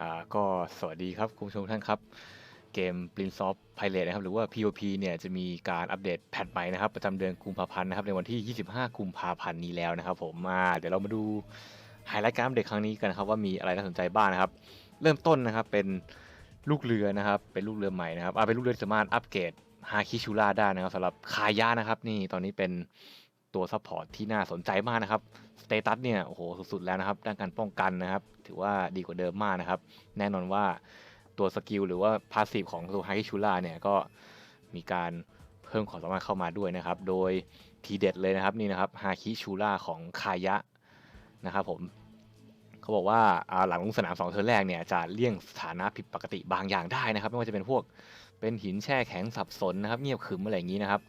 อ่าก็สวัสดีครับคุณผู้ชมท่านครับ เกม Prince of Pirate นะครับหรือว่า POP เนี่ยจะมีการอัปเดตแพทใหม่นะครับ ประจำเดือนกุมภาพันธ์นะครับในวันที่ 25 กุมภาพันธ์นี้แล้วนะครับผมมาเดี๋ยวเรามาดูไฮไลท์การอัปเดตครั้งนี้กันนะครับว่ามีอะไรน่าสนใจบ้างนะครับ เริ่มต้นนะครับเป็นลูกเรือนะครับเป็นลูกเรือใหม่นะครับอ่าเป็นลูกเรือสามารถอัปเกรดฮาคิชูล่าได้นะครับสำหรับคายะนะครับนี่ตอนนี้เป็น ตัวซัพพอร์ตที่น่าสนใจมากนะครับสเตตัสเนี่ยโอ้โหสุดๆแล้วนะครับด้านการป้องกันนะครับ ถือว่าดีกว่าเดิมมากนะครับ แน่นอนว่าตัวสกิลหรือว่าพาสซีฟของตัวฮาคิชูล่าเนี่ยก็มีการเพิ่มความสามารถเข้ามาด้วยนะครับ โดยทีเด็ดเลยนะครับนี่นะครับฮาคิชูล่าของคายะนะครับผมเขาบอกว่าหลังลงสนามสองเทิร์นแรกเนี่ยจะเลี่ยงสถานะผิดปกติบางอย่างได้นะครับ ไม่ว่าจะเป็นพวกเป็นหินแช่แข็งสับสนนะครับ เงียบขรึมอะไรอย่างนี้นะครับ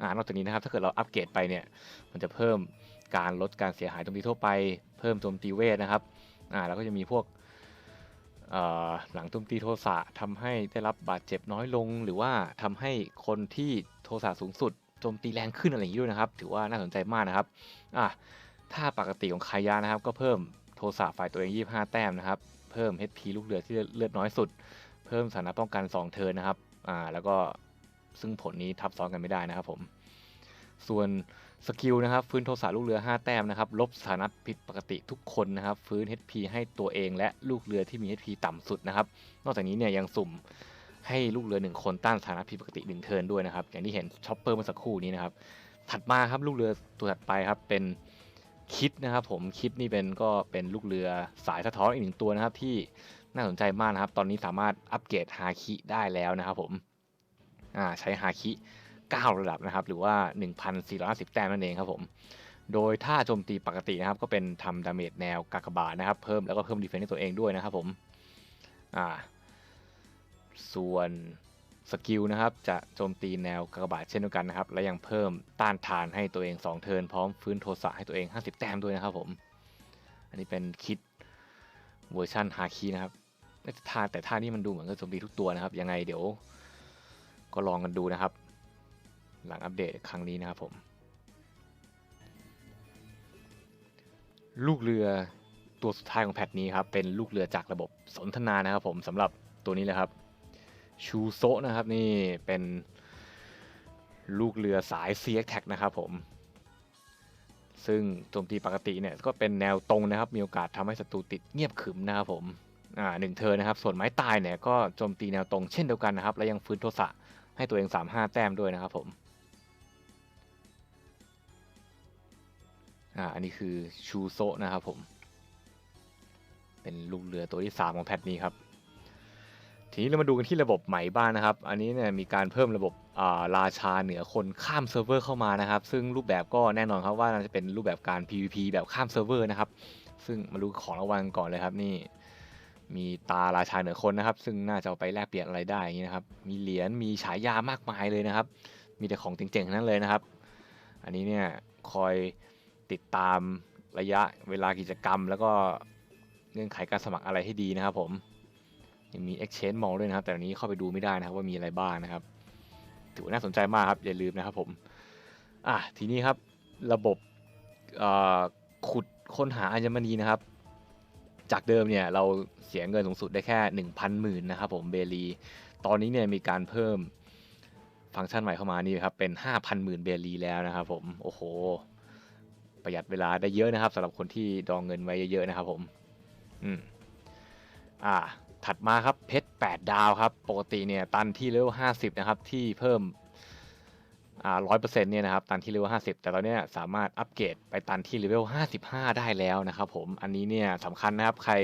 อ่านอกจากนี้นะครับถ้าเกิดเราอัปเกรดไปเนี่ยมันจะเพิ่มการลดการเสียหายโจมตีทั่วไป เพิ่มโจมตีเวทนะครับอ่าแล้วก็จะมีพวกเอ่อหลังโจมตีโทสะทำให้ได้รับบาดเจ็บน้อยลง หรือว่าทำให้คนที่โทสะสูงสุดโจมตีแรงขึ้นอะไรอย่างนี้ด้วยนะครับ ถือว่าน่าสนใจมากนะครับอะถ้าปกติของคายานะครับ ก็เพิ่มโทสะฝ่ายตัวเอง 25 แต้มนะครับ เพิ่ม HP ลูกเรือที่เลือดน้อยสุด เพิ่มสถานะป้องกัน 2 เทิร์นนะครับอ่าแล้วก็ ซึ่งผลนี้ทับซ้อนกันไม่ได้นะครับผม ส่วนสกิลนะครับฟื้นโทสะลูกเรือ 5 แต้มนะครับลบสถานะผิดปกติทุกคนนะครับ ฟื้น HP ให้ตัวเองและลูกเรือที่มี HP ต่ำสุดนะครับ นอกจากนี้เนี่ยยังสุ่มให้ลูกเรือ 1 คนต้านสถานะผิดปกติ1เทิร์นด้วยนะครับ อย่างที่เห็นช็อปเปอร์เมื่อสักครู่นี้นะครับ ถัดมาครับลูกเรือตัวถัดไปครับเป็นคิดนะครับผมคิดนี่เป็นก็เป็นลูกเรือสายสะท้อนอีกหนึ่งตัวนะครับที่น่าสนใจมากนะครับ ตอนนี้สามารถอัปเกรดฮาคิได้แล้วนะครับผม อ่าใช้ฮาคิ 9 ระดับนะครับ หรือว่า 1,450 แต้มนั่นเองครับผม โดยถ้าโจมตีปกตินะครับ ก็เป็นทำดาเมจแนวกากบาทนะครับ เพิ่มแล้วก็เพิ่มดีเฟนซ์ให้ตัวเองด้วยนะครับผมอ่าส่วนสกิลนะครับจะโจมตีแนวกากบาทเช่นเดียวกันนะครับ และยังเพิ่มต้านทานให้ตัวเอง 2 เทิร์นพร้อมฟื้นโทสะให้ตัวเอง 50 แต้มด้วยนะครับผม อันนี้เป็นคิดเวอร์ชันฮาคีนะครับแต่ท่าแต่ท่านี้มันดูเหมือนกับโจมตีทุกตัวนะครับ ยังไงเดี๋ยว ก็ลองกันดูนะครับ หลังอัปเดตครั้งนี้นะครับผม ลูกเรือตัวสุดท้ายของแพทนี้ครับ เป็นลูกเรือจากระบบสนทนานะครับผมสำหรับตัวนี้เลยครับ ชูโซนะครับนี่เป็นลูกเรือสาย c x t a c นะครับผม ซึ่งโจมตีปกติเนี่ยก็เป็นแนวตรงนะครับ มีโอกาสทำให้ศัตรูติดเงียบขึมนะครับผมอ่าหนึ่งเทอนะครับ ส่วนไม้ตายเนี่ยก็โจมตีแนวตรงเช่นเดียวกันนะครับ และยังฟื้นโทสะ ให้ตัวเอง 35 แต้มด้วยนะครับผมอ่าอันนี้คือชูโซนะครับผม เป็นลูกเรือตัวที่ 3 ของแพทนี้ครับ ทีนี้เรามาดูกันที่ระบบใหม่บ้างนะครับ อันนี้เนี่ยมีการเพิ่มระบบอ่าราชาเหนือคนข้ามเซิร์ฟเวอร์เข้ามานะครับ ซึ่งรูปแบบก็แน่นอนครับว่าน่าจะเป็นรูปแบบการ PVP แบบข้ามเซิร์ฟเวอร์นะครับ ซึ่งมาดูของรางวัลก่อนเลยครับนี่ มีตาราชาเหนือคนนะครับ ซึ่งน่าจะเอาไปแลกเปลี่ยนอะไรได้อย่างนี้นะครับ มีเหรียญมีฉายามากมายเลยนะครับ มีแต่ของเจ๋งๆนั้นเลยนะครับ อันนี้เนี่ยคอยติดตามระยะเวลากิจกรรม แล้วก็เงื่อนไขการสมัครอะไรให้ดีนะครับผมยังมี Exchange Mall ด้วยนะครับ แต่อันนี้เข้าไปดูไม่ได้นะครับว่ามีอะไรบ้างนะครับ ถือว่าน่าสนใจมากครับ อย่าลืมนะครับผมอะทีนี้ครับระบบขุดค้นหาอัญมณีนะครับ จากเดิมเนี่ยเราเสียเงินสูงสุดได้แค่ 1,000หมื่นนะครับผมเบลี ตอนนี้เนี่ยมีการเพิ่มฟังก์ชันใหม่เข้ามานี่ครับเป็น 5,000หมื่นเบลีแล้วนะครับผมโอ้โห ประหยัดเวลาได้เยอะนะครับสำหรับคนที่ดองเงินไว้เยอะๆนะครับผมอืมอ่าถัดมาครับเพชร8ดาวครับ ปกติเนี่ยตันที่เลเวล50 นะครับ ที่เพิ่ม ร้อยเปอร์เซ็นต์เนี่ยนะครับตันที่เลเวลห้าสิบแต่ตอนเนี้ยสามารถอัปเกรดไปตันที่เลเวลห้าสิบห้าได้แล้วนะครับผมอันนี้เนี่ยสำคัญนะครับใคร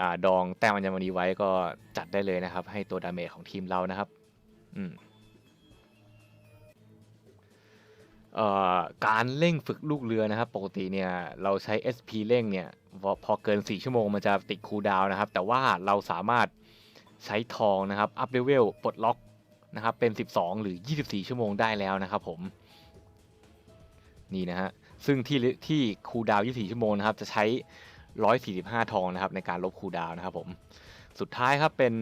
อ่าดองแต้มอัญมณีไว้ก็จัดได้เลยนะครับ ให้ตัวดาเมจของทีมเรานะครับอืมเอ่อการเร่งฝึกลูกเรือนะครับ ปกติเนี่ยเราใช้ SP เร่งเนี่ยพอเกิน 4 ชั่วโมงมันจะติดคูลดาวนะครับ แต่ว่าเราสามารถใช้ทองนะครับ อัพเลเวลปลดล็อก นะครับเป็น 12 หรือ 24 ชั่วโมงได้แล้วนะครับผมนี่นะฮะซึ่งที่ที่คูดาว 24 ชั่วโมงนะครับจะใช้ 145 ทองนะครับในการลบคูดาวนะครับผมสุดท้ายครับเป็น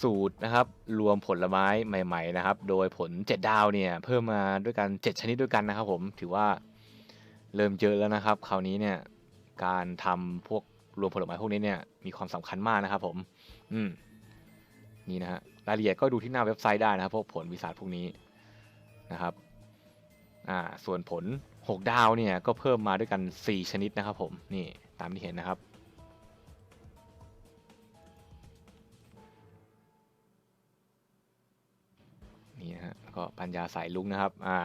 สูตรนะครับรวมผลไม้ใหม่ๆนะครับ โดยผล 7 ดาวเนี่ยเพิ่มมาด้วยกัน 7 ชนิดด้วยกันนะครับ ผมถือว่าเริ่มเยอะแล้วนะครับ คราวนี้เนี่ยการทำพวกรวมผลไม้พวกนี้เนี่ยมีความสำคัญมากนะครับ ผม อืมนี่นะฮะ รายละเอียดก็ดูที่หน้าเว็บไซต์ได้นะครับพวกผลวิสาทพวกนี้นะครับอ่าส่วนผล 6 ดาวเนี่ยก็เพิ่มมาด้วยกัน 4 ชนิดนะครับผมนี่ตามที่เห็นนะครับนี่นะฮะก็ปัญญาสายลุงนะครับอ่า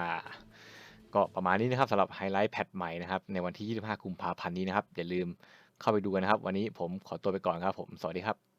ก็ประมาณนี้นะครับสำหรับไฮไลท์แพทใหม่นะครับในวันที่ 25 กุมภาพันธ์นี้นะครับอย่าลืมเข้าไปดูกันนะครับ วันนี้ผมขอตัวไปก่อนครับผม สวัสดีครับ